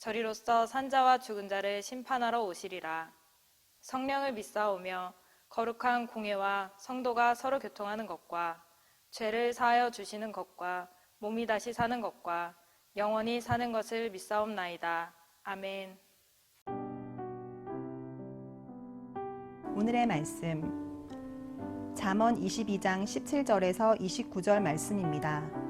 저리로서 산자와 죽은 자를 심판하러 오시리라. 성령을 믿사오며 거룩한 공예와 성도가 서로 교통하는 것과 죄를 사하여 주시는 것과 몸이 다시 사는 것과 영원히 사는 것을 믿사옵나이다. 아멘. 오늘의 말씀 잠언 22장 17절에서 29절 말씀입니다.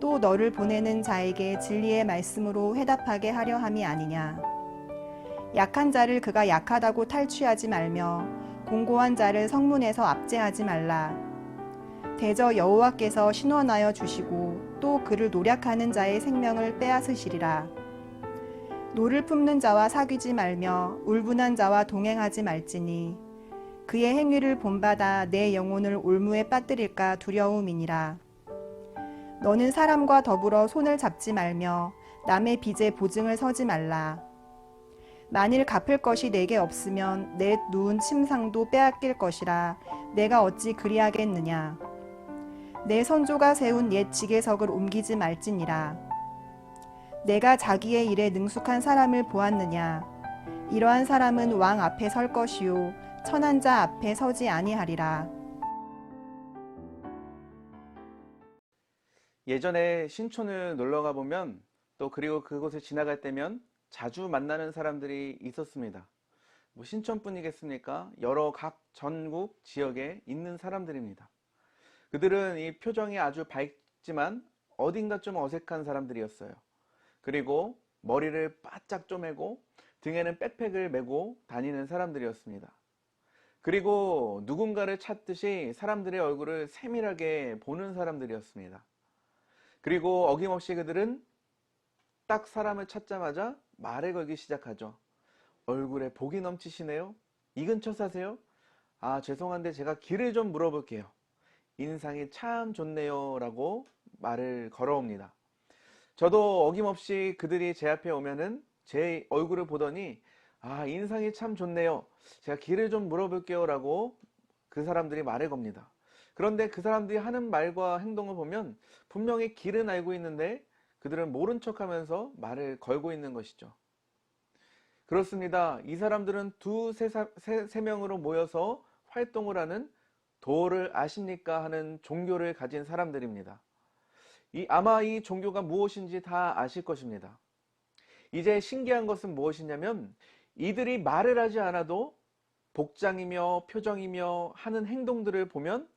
또 너를 보내는 자에게 진리의 말씀으로 회답하게 하려 함이 아니냐. 약한 자를 그가 약하다고 탈취하지 말며 공고한 자를 성문에서 압제하지 말라. 대저 여호와께서 신원하여 주시고 또 그를 노략하는 자의 생명을 빼앗으시리라. 노를 품는 자와 사귀지 말며 울분한 자와 동행하지 말지니 그의 행위를 본받아 내 영혼을 올무에 빠뜨릴까 두려움이니라. 너는 사람과 더불어 손을 잡지 말며 남의 빚에 보증을 서지 말라. 만일 갚을 것이 내게 없으면 내 누운 침상도 빼앗길 것이라 내가 어찌 그리하겠느냐. 내 선조가 세운 옛 지게석을 옮기지 말지니라. 내가 자기의 일에 능숙한 사람을 보았느냐. 이러한 사람은 왕 앞에 설 것이요 천한 자 앞에 서지 아니하리라. 예전에 신촌을 놀러 가 보면 또 그리고 그곳을 지나갈 때면 자주 만나는 사람들이 있었습니다. 뭐 신촌뿐이겠습니까? 여러 각 전국 지역에 있는 사람들입니다. 그들은 이 표정이 아주 밝지만 어딘가 좀 어색한 사람들이었어요. 그리고 머리를 바짝 쪼매고 등에는 백팩을 메고 다니는 사람들이었습니다. 그리고 누군가를 찾듯이 사람들의 얼굴을 세밀하게 보는 사람들이었습니다. 그리고 어김없이 그들은 딱 사람을 찾자마자 말을 걸기 시작하죠. 얼굴에 복이 넘치시네요. 이 근처 사세요? 아, 죄송한데 제가 길을 좀 물어볼게요. 인상이 참 좋네요. 라고 말을 걸어옵니다. 저도 어김없이 그들이 제 앞에 오면은 제 얼굴을 보더니 아, 인상이 참 좋네요. 제가 길을 좀 물어볼게요. 라고 그 사람들이 말을 겁니다. 그런데 그 사람들이 하는 말과 행동을 보면 분명히 길은 알고 있는데 그들은 모른 척 하면서 말을 걸고 있는 것이죠. 그렇습니다. 이 사람들은 두 세 세, 세 명으로 모여서 활동을 하는 도를 아십니까? 하는 종교를 가진 사람들입니다. 이, 아마 이 종교가 무엇인지 다 아실 것입니다. 이제 신기한 것은 무엇이냐면 이들이 말을 하지 않아도 복장이며 표정이며 하는 행동들을 보면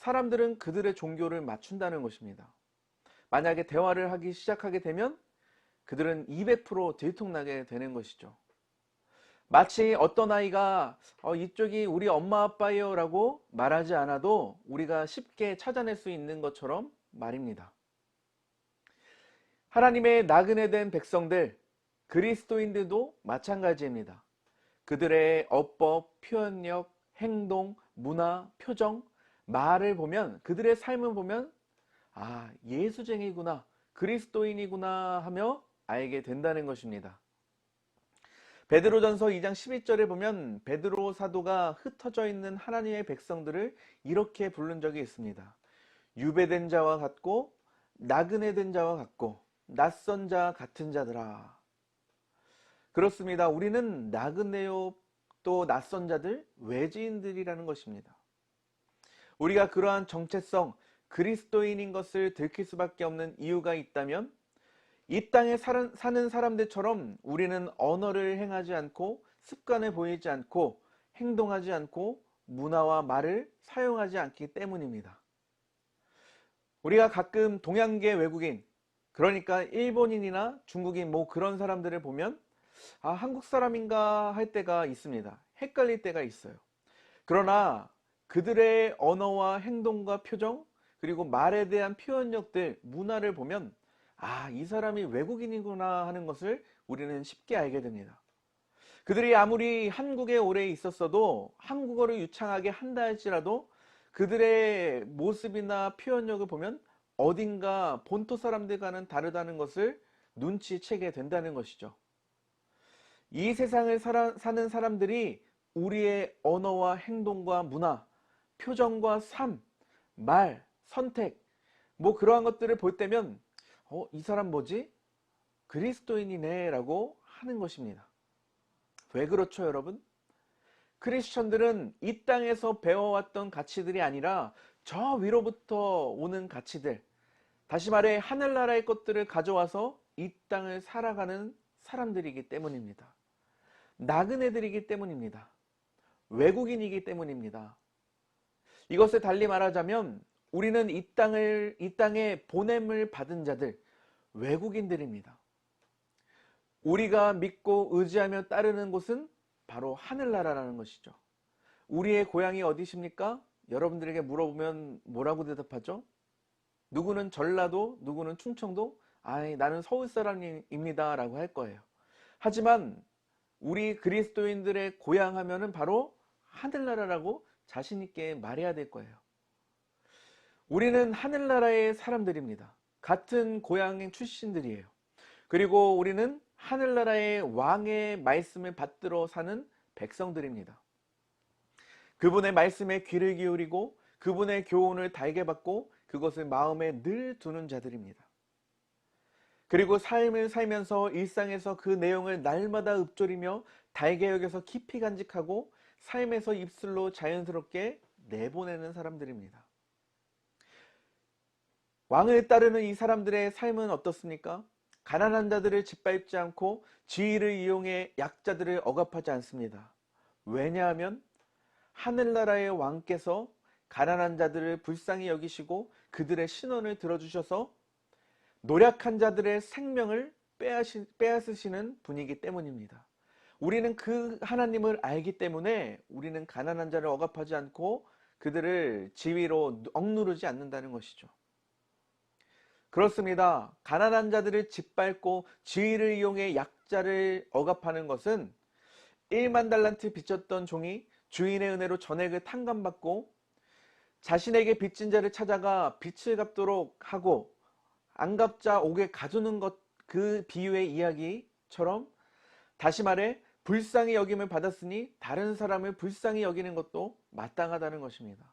사람들은 그들의 종교를 맞춘다는 것입니다. 만약에 대화를 하기 시작하게 되면 그들은 200% 들통나게 되는 것이죠. 마치 어떤 아이가 어, 이쪽이 우리 엄마 아빠예요 라고 말하지 않아도 우리가 쉽게 찾아낼 수 있는 것처럼 말입니다. 하나님의 나그네 된 백성들, 그리스도인들도 마찬가지입니다. 그들의 어법, 표현력, 행동, 문화, 표정, 말을 보면 그들의 삶을 보면 아 예수쟁이구나 그리스도인이구나 하며 알게 된다는 것입니다. 베드로전서 2장 12절에 보면 베드로 사도가 흩어져 있는 하나님의 백성들을 이렇게 부른 적이 있습니다. 유배된 자와 같고 나그네 된 자와 같고 낯선 자 같은 자들아. 그렇습니다. 우리는 나그네요 또 낯선 자들 외지인들이라는 것입니다. 우리가 그러한 정체성, 그리스도인인 것을 들킬 수밖에 없는 이유가 있다면 이 땅에 사는, 사람들처럼 우리는 언어를 행하지 않고 습관을 보이지 않고 행동하지 않고 문화와 말을 사용하지 않기 때문입니다. 우리가 가끔 동양계 외국인, 그러니까 일본인이나 중국인 뭐 그런 사람들을 보면 아, 한국 사람인가 할 때가 있습니다. 헷갈릴 때가 있어요. 그러나 그들의 언어와 행동과 표정, 그리고 말에 대한 표현력들, 문화를 보면 아, 이 사람이 외국인이구나 하는 것을 우리는 쉽게 알게 됩니다. 그들이 아무리 한국에 오래 있었어도 한국어를 유창하게 한다 할지라도 그들의 모습이나 표현력을 보면 어딘가 본토 사람들과는 다르다는 것을 눈치채게 된다는 것이죠. 이 세상을 사는 사람들이 우리의 언어와 행동과 문화, 표정과 삶, 말, 선택, 뭐 그러한 것들을 볼 때면, 어, 이 사람 뭐지? 그리스도인이네 라고 하는 것입니다. 왜 그렇죠, 여러분? 크리스천들은 이 땅에서 배워왔던 가치들이 아니라 저 위로부터 오는 가치들, 다시 말해 하늘나라의 것들을 가져와서 이 땅을 살아가는 사람들이기 때문입니다. 나그네들이기 때문입니다. 외국인이기 때문입니다. 이것을 달리 말하자면 우리는 이 땅을 이 땅에 보냄을 받은 자들 외국인들입니다. 우리가 믿고 의지하며 따르는 곳은 바로 하늘나라라는 것이죠. 우리의 고향이 어디십니까? 여러분들에게 물어보면 뭐라고 대답하죠? 누구는 전라도, 누구는 충청도, 아이, 나는 서울 사람입니다. 라고 할 거예요. 하지만 우리 그리스도인들의 고향 하면은 바로 하늘나라라고 자신있게 말해야 될 거예요. 우리는 하늘나라의 사람들입니다. 같은 고향의 출신들이에요. 그리고 우리는 하늘나라의 왕의 말씀을 받들어 사는 백성들입니다. 그분의 말씀에 귀를 기울이고 그분의 교훈을 달게 받고 그것을 마음에 늘 두는 자들입니다. 그리고 삶을 살면서 일상에서 그 내용을 날마다 읊조리며 달게 여겨서 깊이 간직하고 삶에서 입술로 자연스럽게 내보내는 사람들입니다. 왕을 따르는 이 사람들의 삶은 어떻습니까? 가난한 자들을 짓밟지 않고 지위를 이용해 약자들을 억압하지 않습니다. 왜냐하면 하늘나라의 왕께서 가난한 자들을 불쌍히 여기시고 그들의 신원을 들어주셔서 노력한 자들의 생명을 빼앗으, 빼앗으시는 분이기 때문입니다. 우리는 그 하나님을 알기 때문에 우리는 가난한 자를 억압하지 않고 그들을 지위로 억누르지 않는다는 것이죠. 그렇습니다. 가난한 자들을 짓밟고 지위를 이용해 약자를 억압하는 것은 1만 달란트 빚졌던 종이 주인의 은혜로 전액을 탕감받고 자신에게 빚진 자를 찾아가 빚을 갚도록 하고 안 갚자 옥에 가두는 것 그 비유의 이야기처럼 다시 말해 불쌍히 여김을 받았으니 다른 사람을 불쌍히 여기는 것도 마땅하다는 것입니다.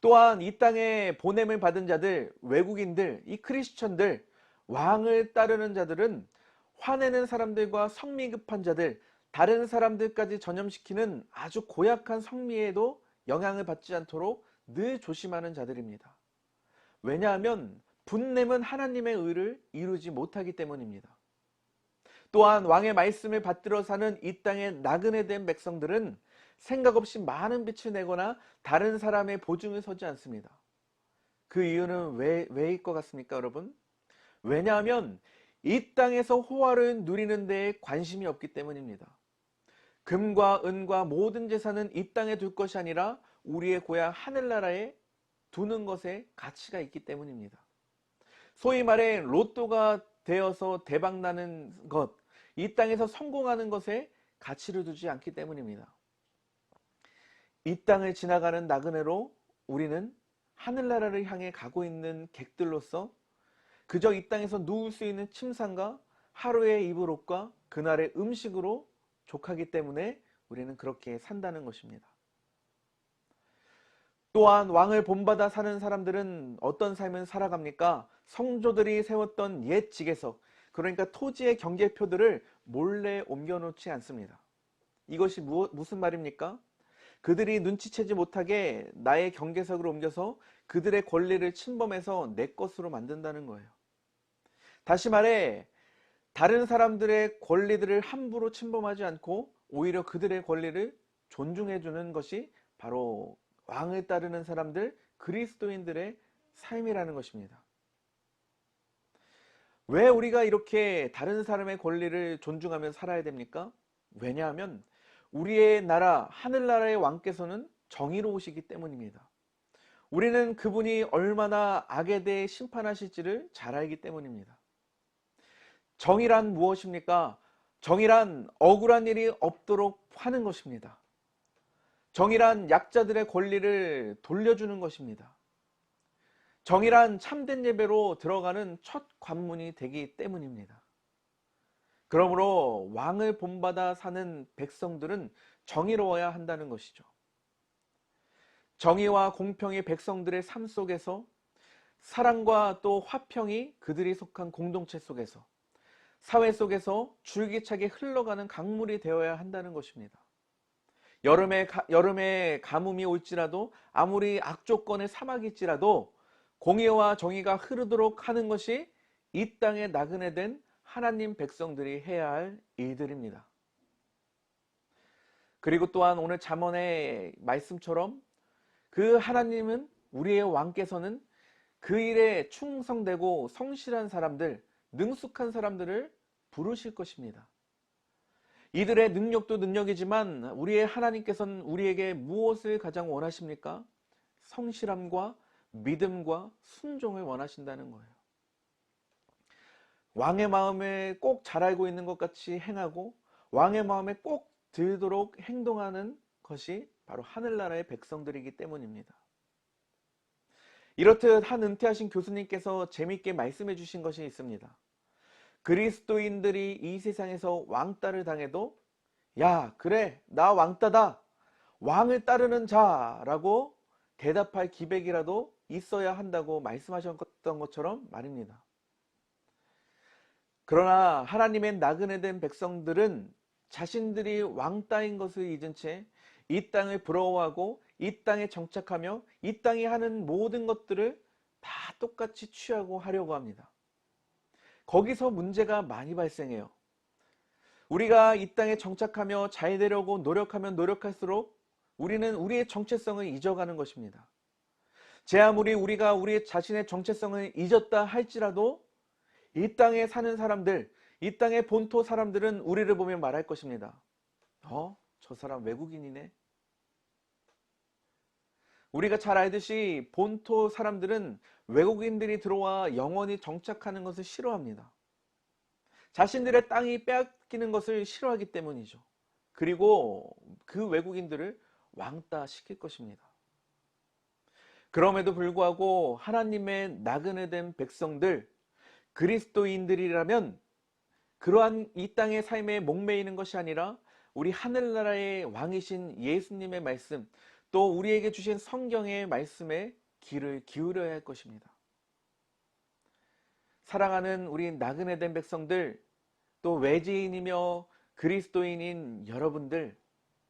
또한 이 땅에 보냄을 받은 자들, 외국인들, 이 크리스천들, 왕을 따르는 자들은 화내는 사람들과 성미 급한 자들, 다른 사람들까지 전염시키는 아주 고약한 성미에도 영향을 받지 않도록 늘 조심하는 자들입니다. 왜냐하면 분냄은 하나님의 의를 이루지 못하기 때문입니다. 또한 왕의 말씀을 받들어 사는 이 땅의 나그네 된 백성들은 생각 없이 많은 빛을 내거나 다른 사람의 보증을 서지 않습니다. 그 이유는 왜, 왜일 것 같습니까, 여러분? 왜냐하면 이 땅에서 호화를 누리는 데에 관심이 없기 때문입니다. 금과 은과 모든 재산은 이 땅에 둘 것이 아니라 우리의 고향 하늘나라에 두는 것에 가치가 있기 때문입니다. 소위 말해 로또가 되어서 대박나는 것, 이 땅에서 성공하는 것에 가치를 두지 않기 때문입니다. 이 땅을 지나가는 나그네로 우리는 하늘나라를 향해 가고 있는 객들로서 그저 이 땅에서 누울 수 있는 침상과 하루의 입을 옷과 그날의 음식으로 족하기 때문에 우리는 그렇게 산다는 것입니다. 또한 왕을 본받아 사는 사람들은 어떤 삶을 살아갑니까? 성조들이 세웠던 옛 직에서 그러니까 토지의 경계표들을 몰래 옮겨놓지 않습니다. 이것이 무, 무슨 말입니까? 그들이 눈치채지 못하게 나의 경계석을 옮겨서 그들의 권리를 침범해서 내 것으로 만든다는 거예요. 다시 말해, 다른 사람들의 권리들을 함부로 침범하지 않고 오히려 그들의 권리를 존중해주는 것이 바로 왕을 따르는 사람들, 그리스도인들의 삶이라는 것입니다. 왜 우리가 이렇게 다른 사람의 권리를 존중하며 살아야 됩니까? 왜냐하면 우리의 나라, 하늘나라의 왕께서는 정의로우시기 때문입니다. 우리는 그분이 얼마나 악에 대해 심판하실지를 잘 알기 때문입니다. 정의란 무엇입니까? 정의란 억울한 일이 없도록 하는 것입니다. 정의란 약자들의 권리를 돌려주는 것입니다. 정의란 참된 예배로 들어가는 첫 관문이 되기 때문입니다. 그러므로 왕을 본받아 사는 백성들은 정의로워야 한다는 것이죠. 정의와 공평이 백성들의 삶 속에서 사랑과 또 화평이 그들이 속한 공동체 속에서 사회 속에서 줄기차게 흘러가는 강물이 되어야 한다는 것입니다. 여름에, 가, 여름에 가뭄이 올지라도 아무리 악조건의 사막일지라도 공의와 정의가 흐르도록 하는 것이 이 땅에 나그네 된 하나님 백성들이 해야 할 일들입니다. 그리고 또한 오늘 잠언의 말씀처럼 그 하나님은 우리의 왕께서는 그 일에 충성되고 성실한 사람들, 능숙한 사람들을 부르실 것입니다. 이들의 능력도 능력이지만 우리의 하나님께서는 우리에게 무엇을 가장 원하십니까? 성실함과 믿음과 순종을 원하신다는 거예요. 왕의 마음에 꼭 잘 알고 있는 것 같이 행하고 왕의 마음에 꼭 들도록 행동하는 것이 바로 하늘나라의 백성들이기 때문입니다. 이렇듯 한 은퇴하신 교수님께서 재밌게 말씀해 주신 것이 있습니다. 그리스도인들이 이 세상에서 왕따를 당해도 야, 그래, 나 왕따다. 왕을 따르는 자라고 대답할 기백이라도 있어야 한다고 말씀하셨던 것처럼 말입니다. 그러나 하나님의 나그네 된 백성들은 자신들이 왕따인 것을 잊은 채 이 땅을 부러워하고 이 땅에 정착하며 이 땅이 하는 모든 것들을 다 똑같이 취하고 하려고 합니다. 거기서 문제가 많이 발생해요. 우리가 이 땅에 정착하며 잘 되려고 노력하면 노력할수록 우리는 우리의 정체성을 잊어가는 것입니다. 제 아무리 우리가 우리 자신의 정체성을 잊었다 할지라도 이 땅에 사는 사람들, 이 땅의 본토 사람들은 우리를 보면 말할 것입니다. 어? 저 사람 외국인이네? 우리가 잘 알듯이 본토 사람들은 외국인들이 들어와 영원히 정착하는 것을 싫어합니다. 자신들의 땅이 빼앗기는 것을 싫어하기 때문이죠. 그리고 그 외국인들을 왕따 시킬 것입니다. 그럼에도 불구하고 하나님의 나그네 된 백성들, 그리스도인들이라면 그러한 이 땅의 삶에 목매이는 것이 아니라 우리 하늘나라의 왕이신 예수님의 말씀, 또 우리에게 주신 성경의 말씀에 귀를 기울여야 할 것입니다. 사랑하는 우리 나그네 된 백성들, 또 외지인이며 그리스도인인 여러분들,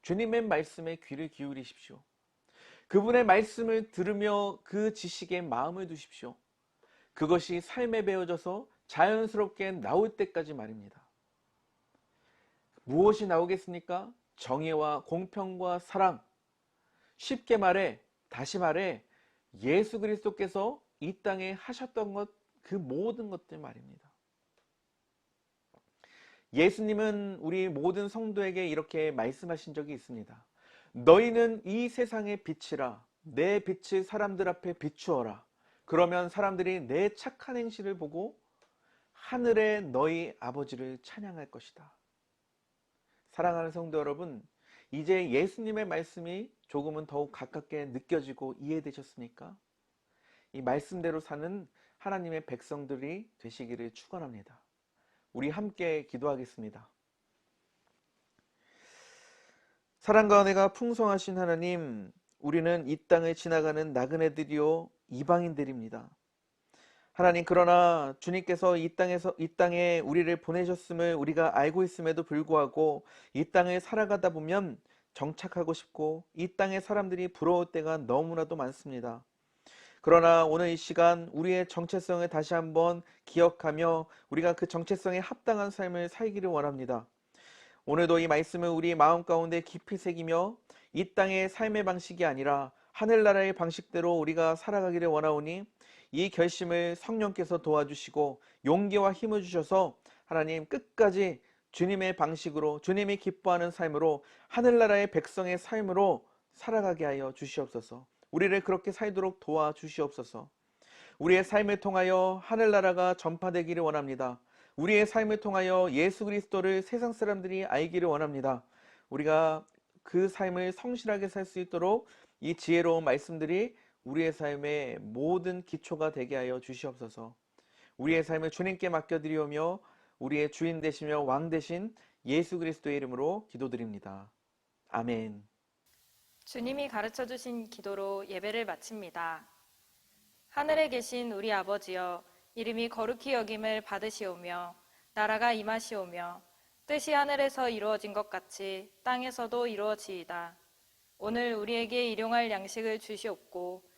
주님의 말씀에 귀를 기울이십시오. 그분의 말씀을 들으며 그 지식에 마음을 두십시오. 그것이 삶에 배어져서 자연스럽게 나올 때까지 말입니다. 무엇이 나오겠습니까? 정의와 공평과 사랑. 쉽게 말해, 다시 말해, 예수 그리스도께서 이 땅에 하셨던 것, 그 모든 것들 말입니다. 예수님은 우리 모든 성도에게 이렇게 말씀하신 적이 있습니다. 너희는 이 세상의 빛이라 내 빛을 사람들 앞에 비추어라. 그러면 사람들이 내 착한 행실을 보고 하늘의 너희 아버지를 찬양할 것이다. 사랑하는 성도 여러분, 이제 예수님의 말씀이 조금은 더욱 가깝게 느껴지고 이해되셨습니까? 이 말씀대로 사는 하나님의 백성들이 되시기를 축원합니다. 우리 함께 기도하겠습니다. 사랑과 은혜가 풍성하신 하나님, 우리는 이 땅을 지나가는 나그네들이요 이방인들입니다. 하나님 그러나 주님께서 이 땅에서 이 땅에 우리를 보내셨음을 우리가 알고 있음에도 불구하고 이 땅을 살아가다 보면 정착하고 싶고 이 땅의 사람들이 부러울 때가 너무나도 많습니다. 그러나 오늘 이 시간 우리의 정체성을 다시 한번 기억하며 우리가 그 정체성에 합당한 삶을 살기를 원합니다. 오늘도 이 말씀을 우리 마음 가운데 깊이 새기며 이 땅의 삶의 방식이 아니라 하늘나라의 방식대로 우리가 살아가기를 원하오니 이 결심을 성령께서 도와주시고 용기와 힘을 주셔서 하나님 끝까지 주님의 방식으로 주님이 기뻐하는 삶으로 하늘나라의 백성의 삶으로 살아가게 하여 주시옵소서. 우리를 그렇게 살도록 도와주시옵소서. 우리의 삶을 통하여 하늘나라가 전파되기를 원합니다. 우리의 삶을 통하여 예수 그리스도를 세상 사람들이 알기를 원합니다. 우리가 그 삶을 성실하게 살 수 있도록 이 지혜로운 말씀들이 우리의 삶의 모든 기초가 되게 하여 주시옵소서. 우리의 삶을 주님께 맡겨드리오며 우리의 주인 되시며 왕 되신 예수 그리스도의 이름으로 기도드립니다. 아멘. 주님이 가르쳐 주신 기도로 예배를 마칩니다. 하늘에 계신 우리 아버지여 이름이 거룩히 여김을 받으시오며 나라가 임하시오며 뜻이 하늘에서 이루어진 것 같이 땅에서도 이루어지이다. 오늘 우리에게 일용할 양식을 주시옵고